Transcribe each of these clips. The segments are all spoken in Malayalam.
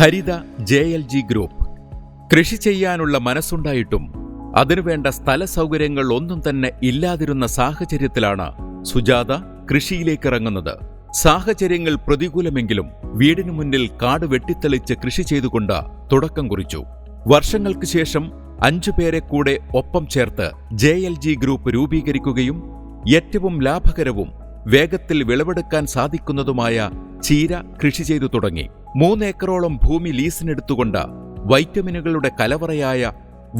Haritha J L G group. കൃഷി ചെയ്യാനുള്ള മനസ്സുണ്ടായിട്ടും അതിനുവേണ്ട സ്ഥല സൗകര്യങ്ങൾ ഒന്നും തന്നെ ഇല്ലാതിരുന്ന സാഹചര്യത്തിലാണ് സുജാത കൃഷിയിലേക്കിറങ്ങുന്നത്. സാഹചര്യങ്ങൾ പ്രതികൂലമെങ്കിലും വീടിനു മുന്നിൽ കാട് വെട്ടിത്തെളിച്ച് കൃഷി ചെയ്തുകൊണ്ട് തുടക്കം കുറിച്ചു. വർഷങ്ങൾക്ക് ശേഷം അഞ്ചു പേരെ കൂടെ ഒപ്പം ചേർത്ത് ജെ എൽ ജി ഗ്രൂപ്പ് രൂപീകരിക്കുകയും ഏറ്റവും ലാഭകരവും വേഗത്തിൽ വിളവെടുക്കാൻ സാധിക്കുന്നതുമായ ചീര കൃഷി ചെയ്തു തുടങ്ങി. മൂന്നേക്കറോളം ഭൂമി ലീസിനെടുത്തുകൊണ്ട് വൈറ്റമിനുകളുടെ കലവറയായ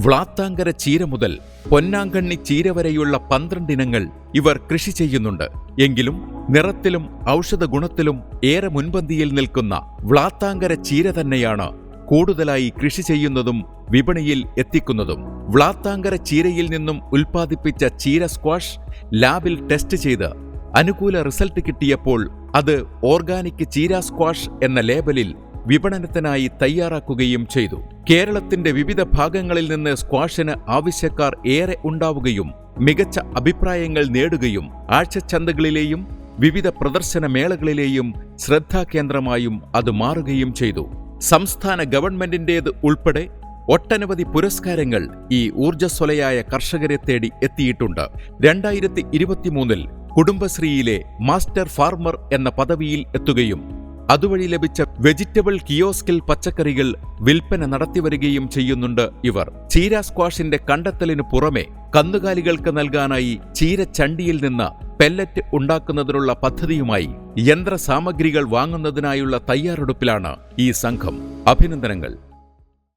വ്ളാത്താങ്കര ചീര മുതൽ പൊന്നാങ്കണ്ണി ചീര വരെയുള്ള പന്ത്രണ്ട് ഇനങ്ങൾ ഇവർ കൃഷി ചെയ്യുന്നുണ്ട്. എങ്കിലും നിറത്തിലും ഔഷധ ഗുണത്തിലും ഏറെ മുൻപന്തിയിൽ നിൽക്കുന്ന വ്ളാത്താങ്കര ചീര തന്നെയാണ് കൂടുതലായി കൃഷി ചെയ്യുന്നതും വിപണിയിൽ എത്തിക്കുന്നതും. വ്ളാത്താങ്കര ചീരയിൽ നിന്നും ഉൽപ്പാദിപ്പിച്ച ചീര സ്ക്വാഷ് ലാബിൽ ടെസ്റ്റ് ചെയ്ത് അനുകൂല റിസൾട്ട് കിട്ടിയപ്പോൾ അത് ഓർഗാനിക് ചീര സ്ക്വാഷ് എന്ന ലേബലിൽ വിപണനത്തിനായി തയ്യാറാക്കുകയും ചെയ്തു. കേരളത്തിന്റെ വിവിധ ഭാഗങ്ങളിൽ നിന്ന് സ്ക്വാഷിന് ആവശ്യക്കാർ ഏറെ ഉണ്ടാവുകയും മികച്ച അഭിപ്രായങ്ങൾ നേടുകയും ആഴ്ചച്ചന്തകളിലെയും വിവിധ പ്രദർശന മേളകളിലെയും ശ്രദ്ധാകേന്ദ്രമായും അത് മാറുകയും ചെയ്തു. സംസ്ഥാന ഗവൺമെന്റിന്റേത് ഉൾപ്പെടെ ഒട്ടനവധി പുരസ്കാരങ്ങൾ ഈ ഊർജസ്വലയായ കർഷകരെ തേടി എത്തിയിട്ടുണ്ട്. രണ്ടായിരത്തി ഇരുപത്തിമൂന്നിൽ കുടുംബശ്രീയിലെ മാസ്റ്റർ ഫാർമർ എന്ന പദവിയിൽ എത്തുകയും അതുവഴി ലഭിച്ച വെജിറ്റബിൾ കിയോസ്കിൽ പച്ചക്കറികൾ വിൽപ്പന നടത്തിവരികയും ചെയ്യുന്നുണ്ട് ഇവർ. ചീര സ്ക്വാഷിന്റെ കണ്ടെത്തലിനു പുറമെ കന്നുകാലികൾക്ക് നൽകാനായി ചീരച്ചണ്ടിയിൽ നിന്ന് പെല്ലറ്റ് ഉണ്ടാക്കുന്നതിനുള്ള പദ്ധതിയുമായി യന്ത്രസാമഗ്രികൾ വാങ്ങുന്നതിനായുള്ള തയ്യാറെടുപ്പിലാണ് ഈ സംഘം. അഭിനന്ദനങ്ങൾ.